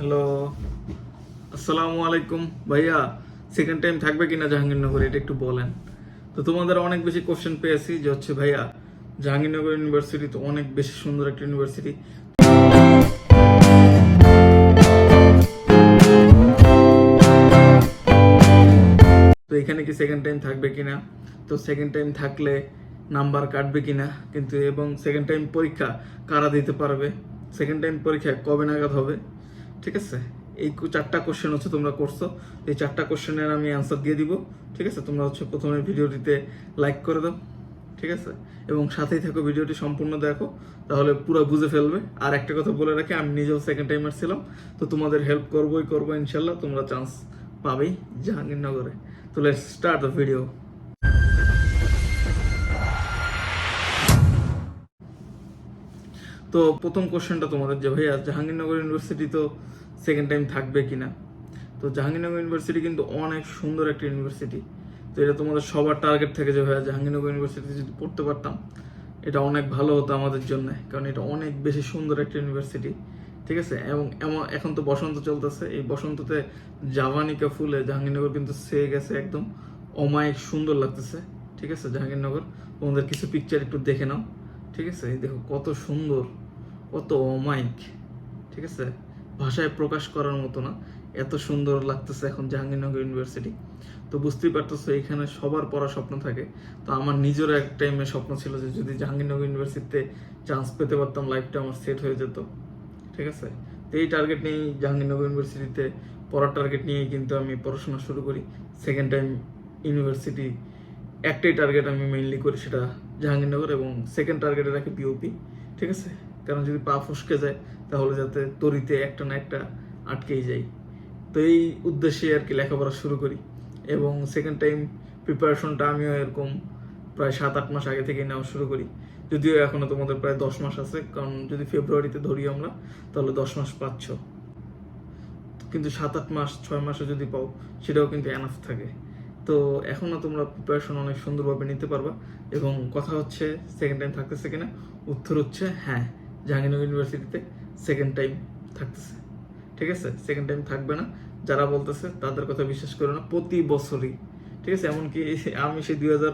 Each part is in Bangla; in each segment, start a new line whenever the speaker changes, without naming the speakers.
হ্যালো আসসালামু আলাইকুম। ভাইয়া সেকেন্ড টাইম থাকবে কিনা জাহাঙ্গীরনগর, এটা একটু বলেন। তো তোমাদের অনেক বেশি কোশ্চেন পেয়েছি যে হচ্ছে, ভাইয়া, জাহাঙ্গীরনগর ইউনিভার্সিটি তো অনেক বেশি সুন্দর একটা ইউনিভার্সিটি তো এখানে কি সেকেন্ড টাইম থাকবে কিনা? তো সেকেন্ড টাইম থাকলে নাম্বার কাটবে কিনা? কিন্তু এবং সেকেন্ড টাইম পরীক্ষা কারা দিতে পারবে? সেকেন্ড টাইম পরীক্ষা কবে নাগাদ হবে? ঠিক আছে? এই চারটা কোশ্চেন হচ্ছে তোমরা করছ। এই চারটা কোশ্চেনের আমি অ্যান্সার দিয়ে দিব, ঠিক আছে? তোমরা হচ্ছে প্রথমে ভিডিওটিতে লাইক করে দাও, ঠিক আছে? এবং সাথেই থাকো ভিডিওটি সম্পূর্ণ দেখো, তাহলে পুরো বুঝে ফেলবে। আর একটা কথা বলে রাখি, আমি নিজেও সেকেন্ড টাইমার ছিলাম, তো তোমাদের হেল্প করবোই, করব, ইনশাল্লাহ তোমরা চান্স পাবেই জাহাঙ্গীরনগরে। তো লেটস স্টার্ট দ্য ভিডিও তো প্রথম কোশ্চেনটা তোমাদের যে, ভাইয়া, জাহাঙ্গীরনগর ইউনিভার্সিটি তো সেকেন্ড টাইম থাকবে কি না তো জাহাঙ্গীরনগর ইউনিভার্সিটি কিন্তু অনেক সুন্দর একটা ইউনিভার্সিটি তো এটা তোমাদের সবার টার্গেট থেকে যে, ভাইয়া, জাহাঙ্গীরনগর ইউনিভার্সিটি যদি পড়তে পারতাম, এটা অনেক ভালো হতো আমাদের জন্য, কারণ এটা অনেক বেশি সুন্দর একটা ইউনিভার্সিটি ঠিক আছে? এবং এমন, এখন তো বসন্ত চলতেছে। এই বসন্ততে জাভানিকা ফুলে জাহাঙ্গীরনগর কিন্তু সে গেছে একদম অমায়িক সুন্দর লাগতেছে। ঠিক আছে, জাহাঙ্গীরনগর? তোমাদের কিছু পিকচার একটু দেখে নাও। ঠিক আছে? দেখো, কত সুন্দর। কত অমায়িক ঠিক আছে? ভাষায় প্রকাশ করার মতো না। এত সুন্দর লাগতেছে এখন জাহাঙ্গীরনগর ইউনিভার্সিটি। তো বুঝতেই পারতেছো, এখানে সবার পড়ার স্বপ্ন থাকে। তো আমার নিজেরও এক টাইমে স্বপ্ন ছিল যে যদি জাহাঙ্গীরনগর ইউনিভার্সিটিতে চান্স পেতে পারতাম লাইফটা আমার সেট হয়ে যেত। ঠিক আছে? তো এই টার্গেট নিয়েই জাহাঙ্গীরনগর ইউনিভার্সিটিতে পড়ার টার্গেট নিয়েই কিন্তু আমি পড়াশোনা শুরু করি। সেকেন্ড টাইম ইউনিভার্সিটি একটাই টার্গেট আমি মেইনলি করি, সেটা জাহাঙ্গীরনগর এবং সেকেন্ড টার্গেটে রাখি পিওপি ঠিক আছে? কারণ যদি পা ফসকে যায়, তাহলে যাতে তরিতে একটা না একটা আটকেই যাই তো এই উদ্দেশ্যে আর কি লেখাপড়া শুরু করি। এবং সেকেন্ড টাইম প্রিপারেশনটা আমিও এরকম প্রায় সাত, আট মাস আগে থেকেই নেওয়া শুরু করি। যদিও এখনও তোমাদের প্রায় দশ মাস আছে, কারণ যদি ফেব্রুয়ারিতে ধরি আমরা, তাহলে দশ মাস পাচ্ছ। কিন্তু সাত, আট মাস, ছয় মাসে যদি পাও, সেটাও কিন্তু এনাফ থাকে। তো এখনও তোমরা প্রিপারেশন অনেক সুন্দরভাবে নিতে পারবা। এবং কথা হচ্ছে সেকেন্ড টাইম থাকতেছে কিনা? উত্তর হচ্ছে হ্যাঁ। জাহাঙ্গীরনগর ইউনিভার্সিটিতে সেকেন্ড টাইম থাকতেছে। ঠিক আছে? সেকেন্ড টাইম থাকবে না। যারা বলতেছে তাদের কথা বিশ্বাস করো না, প্রতি বছরই। ঠিক আছে? এমনকি আমি সেই দুই হাজার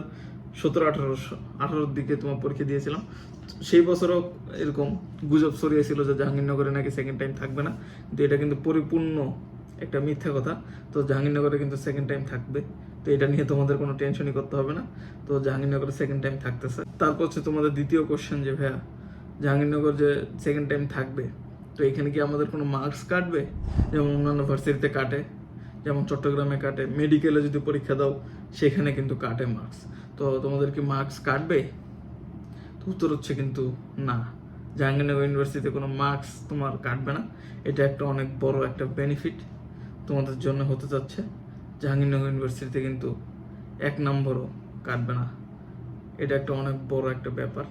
সতেরো আঠারো আঠারোর দিকে তোমার পরীক্ষা দিয়েছিলাম। সেই বছরও এরকম গুজব ছড়িয়েছিল যে জাহাঙ্গীরনগরে নাকি সেকেন্ড টাইম থাকবে না। কিন্তু এটা কিন্তু পরিপূর্ণ একটা মিথ্যা কথা। তো জাহাঙ্গীরনগরে কিন্তু সেকেন্ড টাইম থাকবে। তো এটা নিয়ে তোমাদের কোনো টেনশনই করতে হবে না। তো জাহাঙ্গীরনগরে সেকেন্ড টাইম থাকতেছে। তারপর হচ্ছে তোমাদের দ্বিতীয় কোশ্চেন যে ভাইয়া জাহাঙ্গীরনগর যে সেকেন্ড টাইম থাকবে, তো এখানে কি আমাদের কোনো মার্কস কাটবে? যেমন অন্যান্য ভার্সিটিতে কাটে, যেমন চট্টগ্রামে কাটে মেডিকেলে যদি পরীক্ষা দাও, সেখানে কিন্তু কাটে মার্কস তো তোমাদের কি মার্কস কাটবে? তো উত্তর হচ্ছে কিন্তু না। জাহাঙ্গীরনগর ইউনিভার্সিটিতে কোনো মার্কস তোমার কাটবে না। এটা একটা অনেক বড় একটা বেনিফিট তোমাদের জন্য হতে যাচ্ছে। জাহাঙ্গীরনগর ইউনিভার্সিটিতে কিন্তু এক নম্বরও কাটবে না। এটা একটা অনেক বড় একটা ব্যাপার।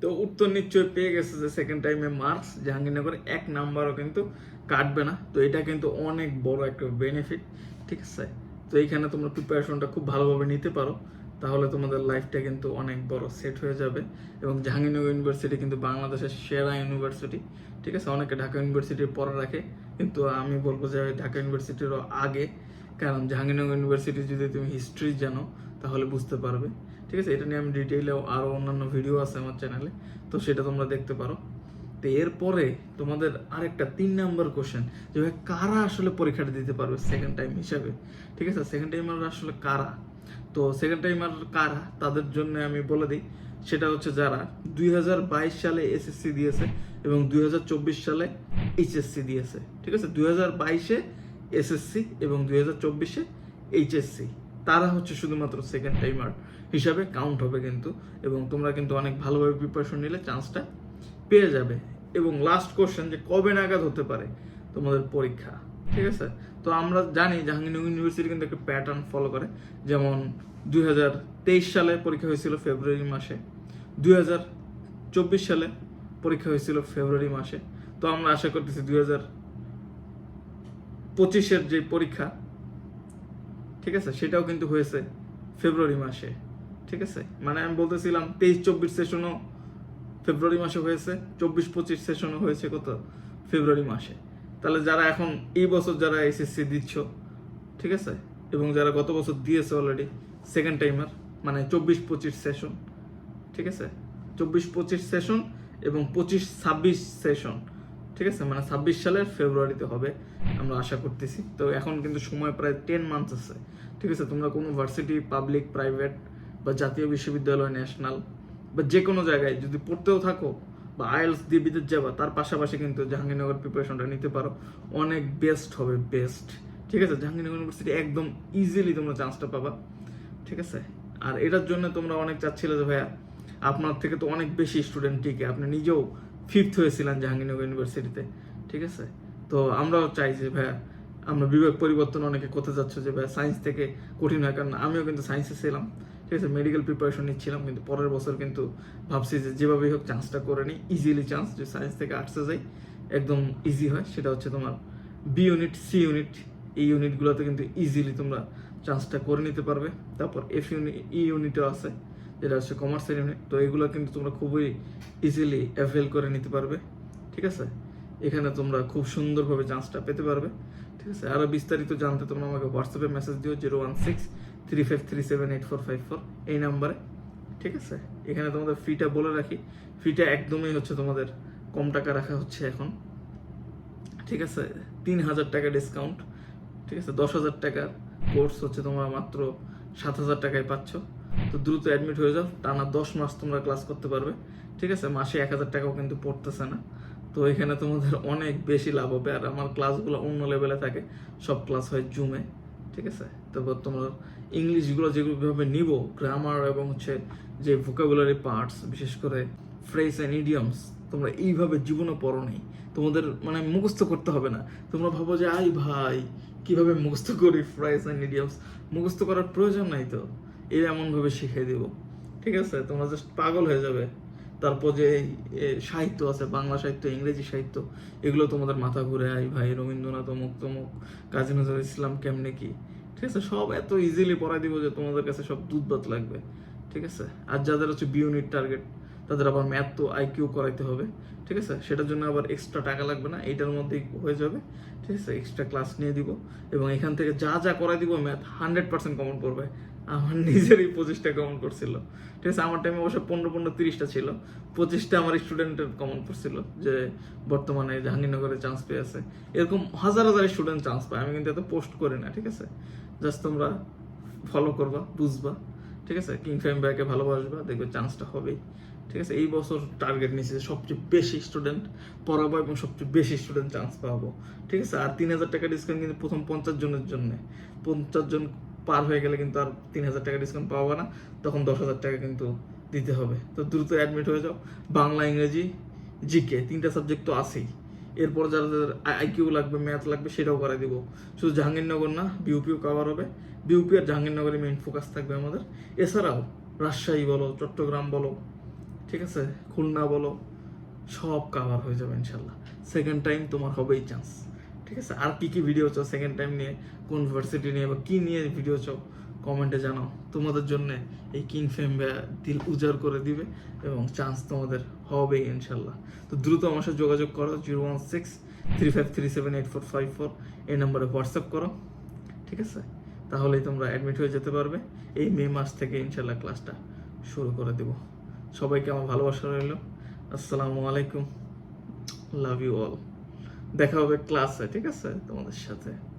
তো উত্তর নিশ্চয়ই পেয়ে গেছে যে সেকেন্ড টাইমে মার্কস জাহাঙ্গীরনগরে এক নাম্বারও কিন্তু কাটবে না। তো এটা কিন্তু অনেক বড় একটা বেনিফিট ঠিক আছে? তো এইখানে তোমরা প্রিপারেশনটা খুব ভালোভাবে নিতে পারো। তাহলে তোমাদের লাইফটা কিন্তু অনেক বড় সেট হয়ে যাবে। এবং জাহাঙ্গীরনগর ইউনিভার্সিটি কিন্তু বাংলাদেশের সেরা ইউনিভার্সিটি ঠিক আছে? অনেকে ঢাকা ইউনিভার্সিটির পরে রাখে। কিন্তু আমি বলব যে ঢাকা ইউনিভার্সিটিরও আগে, কারণ জাহাঙ্গীরনগর ইউনিভার্সিটি যদি তুমি হিস্ট্রি জানো, তাহলে বুঝতে পারবে। ঠিক আছে, এটা নিয়ে আমি ডিটেইলে আরও অন্যান্য ভিডিও আছে আমার চ্যানেলে তো সেটা তোমরা দেখতে পারো। তো এরপরে তোমাদের আরেকটা তিন নাম্বার কোশ্চেন যে ভাই কারা আসলে পরীক্ষাটা দিতে পারবে সেকেন্ড টাইম হিসাবে? ঠিক আছে সেকেন্ড টাইমার আসলে কারা? তো সেকেন্ড টাইমার কারা, তাদের জন্য আমি বলে দিই, সেটা হচ্ছে যারা দুই হাজার বাইশ সালে এসএসসি দিয়েছে এবং দুই হাজার চব্বিশ সালে এইচএসসি দিয়েছে। ঠিক আছে, দুই হাজার বাইশে এসএসসি এবং দুই হাজার চব্বিশে এইচএসসি তারা হচ্ছে শুধুমাত্র সেকেন্ড টাইমার হিসাবে কাউন্ট হবে কিন্তু এবং তোমরা কিন্তু অনেক ভালোভাবে প্রিপারেশন নিলে চান্সটা পেয়ে যাবে। এবং লাস্ট কোশ্চেন যে কবে নাগাদ হতে পারে তোমাদের পরীক্ষা, ঠিক আছে? তো আমরা জানি জাহাঙ্গীরনগর ইউনিভার্সিটি কিন্তু একটা প্যাটার্ন ফলো করে। যেমন দুই হাজার তেইশ সালে পরীক্ষা হয়েছিল ফেব্রুয়ারি মাসে, দুই হাজার চব্বিশ সালে পরীক্ষা হয়েছিল ফেব্রুয়ারি মাসে। তো আমরা আশা করতেছি দুই হাজার পঁচিশের যে পরীক্ষা ঠিক আছে? সেটাও কিন্তু হয়েছে ফেব্রুয়ারি মাসে, ঠিক আছে? মানে আমি বলতেছিলাম তেইশ চব্বিশ সেশনও ফেব্রুয়ারি মাসে হয়েছে, চব্বিশ পঁচিশ সেশনও হয়েছে কত? ফেব্রুয়ারি মাসে। তাহলে যারা এখন এই বছর যারা এসএসসি দিচ্ছ, ঠিক আছে? এবং যারা গত বছর দিয়েছে অলরেডি সেকেন্ড টাইমার মানে চব্বিশ পঁচিশ সেশন ঠিক আছে? চব্বিশ পঁচিশ সেশন এবং পঁচিশ ছাব্বিশ সেশন ঠিক আছে? মানে ছাব্বিশ সালের ফেব্রুয়ারিতে হবে, আমরা আশা করতেছি। তো এখন কিন্তু সময় প্রায় টেন মান্থস আছে। ঠিক আছে? তোমরা কোনো ভার্সিটি পাবলিক প্রাইভেট বা জাতীয় বিশ্ববিদ্যালয় ন্যাশনাল বা যে কোনো জায়গায় যদি পড়তেও থাকো বা আইএলস দিয়ে বিদেশ যাবা, তার পাশাপাশি কিন্তু জাহাঙ্গীরনগর প্রিপারেশনটা নিতে পারো। অনেক বেস্ট হবে বেস্ট ঠিক আছে? জাহাঙ্গীরনগর ইউনিভার্সিটি একদম ইজিলি তোমরা চান্সটা পাবা। ঠিক আছে? আর এটার জন্য তোমরা অনেক চাচ্ছিলে যে, ভাইয়া, আপনার থেকে তো অনেক বেশি স্টুডেন্ট টিকে আপনি নিজেও ফিফথ হয়েছিলেন জাহাঙ্গীরনগর ইউনিভার্সিটিতে ঠিক আছে? তো আমরাও চাই যে, ভাইয়া, আমরা বিভাগ পরিবর্তন অনেকে করতে যাচ্ছ যে, ভাইয়া সায়েন্স থেকে কঠিন হয়, কারণ আমিও কিন্তু সায়েন্সে ছিলাম, ঠিক আছে? মেডিকেল প্রিপারেশন নিচ্ছিলাম, কিন্তু পরের বছর কিন্তু ভাবছি যে, যেভাবেই হোক চান্সটা করে নিই ইজিলি চান্স যে সায়েন্স থেকে আর্টসে যাই, একদম ইজি হয়। সেটা হচ্ছে তোমার বি ইউনিট সি ইউনিট এই ইউনিটগুলোতে কিন্তু ইজিলি তোমরা চান্সটা করে নিতে পারবে। তারপর এফ ইউনিট ই ইউনিটও আছে। যেটা হচ্ছে কমার্সের ইউনিট তো এগুলো কিন্তু তোমরা খুবই ইজিলি অ্যাভেল করে নিতে পারবে, ঠিক আছে? এখানে তোমরা খুব সুন্দরভাবে চান্সটা পেতে পারবে, ঠিক আছে? আরও বিস্তারিত জানতে তোমরা আমাকে হোয়াটসঅ্যাপে মেসেজ দিও zero one six three five three seven eight four five four এই নাম্বারে ঠিক আছে? এখানে তোমাদের ফিটা বলে রাখি। ফিটা একদমই হচ্ছে তোমাদের কম টাকা রাখা হচ্ছে এখন, ঠিক আছে? তিন হাজার টাকা ডিসকাউন্ট ঠিক আছে? দশ হাজার টাকার কোর্স হচ্ছে তোমরা মাত্র সাত হাজার টাকায় পাচ্ছ। তো দ্রুত অ্যাডমিট হয়ে যাও। টানা দশ মাস তোমরা ক্লাস করতে পারবে। ঠিক আছে? মাসে এক হাজার টাকাও কিন্তু পড়তেছে না। তো এখানে তোমাদের অনেক বেশি লাভ হবে। আর আমার ক্লাসগুলো অন্য লেভেলে থাকে। সব ক্লাস হয় জুমে ঠিক আছে? তারপর তোমার ইংলিশগুলো যেগুলোভাবে নিব গ্রামার এবং হচ্ছে যে ভোকাবুলারি পার্টস বিশেষ করে ফ্রেজ অ্যান্ড ইডিয়মস তোমরা এইভাবে জীবনে পড়ো নেই। তোমাদের মানে মুখস্থ করতে হবে না। তোমরা ভাবো যে আই ভাই, কীভাবে মুখস্থ করি ফ্রেজ অ্যান্ড ইডিয়মস মুখস্থ করার প্রয়োজন নাই তো। এই এমনভাবে শিখিয়ে দিব। ঠিক আছে? তোমরা জাস্ট পাগল হয়ে যাবে। তারপর যে সাহিত্য আছে, বাংলা সাহিত্য, ইংরেজি সাহিত্য, এগুলো তোমাদের মাথা ঘুরে, আই ভাই, রবীন্দ্রনাথ অমুক তমুক, কাজী নজরুল ইসলাম কেমনে কি? ঠিক আছে? সব এত ইজিলি পড়াই দিব যে তোমাদের কাছে সব দুধ ভাত লাগবে। ঠিক আছে? আর যাদের হচ্ছে বি ইউনিট টার্গেট তাদের আবার ম্যাথ তো আইকিউ করাইতে হবে। ঠিক আছে? সেটার জন্য আবার এক্সট্রা টাকা লাগবে না, এইটার মধ্যেই হয়ে যাবে। ঠিক আছে? এক্সট্রা ক্লাস নিয়ে দিব এবং এখান থেকে যা যা করাই দিব ম্যাথ হান্ড্রেড পার্সেন্ট কমন করবে। আমার নিজেরই পঁচিশটা কমন করছিল ঠিক আছে, আমার টাইমে অবশ্য পনেরো পনেরো, তিরিশটা ছিল। পঁচিশটা আমার স্টুডেন্টের কমন করছিল যে বর্তমানে জাহাঙ্গীরনগরে চান্স পেয়েছে এরকম হাজার হাজার স্টুডেন্ট চান্স পায়। আমি কিন্তু এত পোস্ট করি না, ঠিক আছে? জাস্ট তোমরা ফলো করবা, বুঝবা, ঠিক আছে? কিং ফেম ব্যাকে ভালোবাসবা, দেখবে চান্সটা হবেই, ঠিক আছে? এই বছর টার্গেট নিয়েছে সবচেয়ে বেশি স্টুডেন্ট পড়াবো এবং সবচেয়ে বেশি স্টুডেন্ট চান্স পাবো, ঠিক আছে? আর তিন হাজার টাকা ডিসকাউন্ট কিন্তু প্রথম পঞ্চাশ জনের জন্য। পঞ্চাশ জন পার হয়ে গেলে কিন্তু আর তিন হাজার টাকা ডিসকাউন্ট পাবো না। তখন দশ হাজার টাকা কিন্তু দিতে হবে। তো দ্রুত অ্যাডমিট হয়ে যাও। বাংলা, ইংরেজি জিকে তিনটা সাবজেক্ট তো আছেই। এরপর যারা যাদের আইকিউ লাগবে ম্যাথ লাগবে, সেটাও করাই দিব। শুধু জাহাঙ্গীরনগর না বিউপিও কভার হবে। বিউপি আর জাহাঙ্গীরনগরে মেইন ফোকাস থাকবে আমাদের। এছাড়াও রাজশাহী বলো, চট্টগ্রাম বলো, ঠিক আছে? খুলনা বলো, সব কাভার হয়ে যাবে ইনশাল্লাহ। সেকেন্ড টাইম তোমার হবেই চান্স ঠিক আছে? আর কি কি ভিডিও চাও সেকেন্ড টাইম নিয়ে? কোন ভার্সিটি নিয়ে? বা কি নিয়ে ভিডিও চাও? কমেন্টে জানাও। তোমাদের জন্য এই কিং ফেম দিল উজাড় করে দিবে এবং চান্স তোমাদের হবেই ইনশাল্লাহ। তো দ্রুত আমার সাথে যোগাযোগ করো zero one six three five three seven eight four five four এই নম্বরে হোয়াটসঅ্যাপ করো। ঠিক আছে? তাহলেই তোমরা অ্যাডমিট হয়ে যেতে পারবে। এই মে মাস থেকে ইনশাল্লাহ ক্লাসটা শুরু করে দেব। সবাইকে আমার ভালোবাসা রইল। আসসালামু আলাইকুম। লাভ ইউ অল দেখা হবে ক্লাসে ঠিক আছে? তোমাদের সাথে।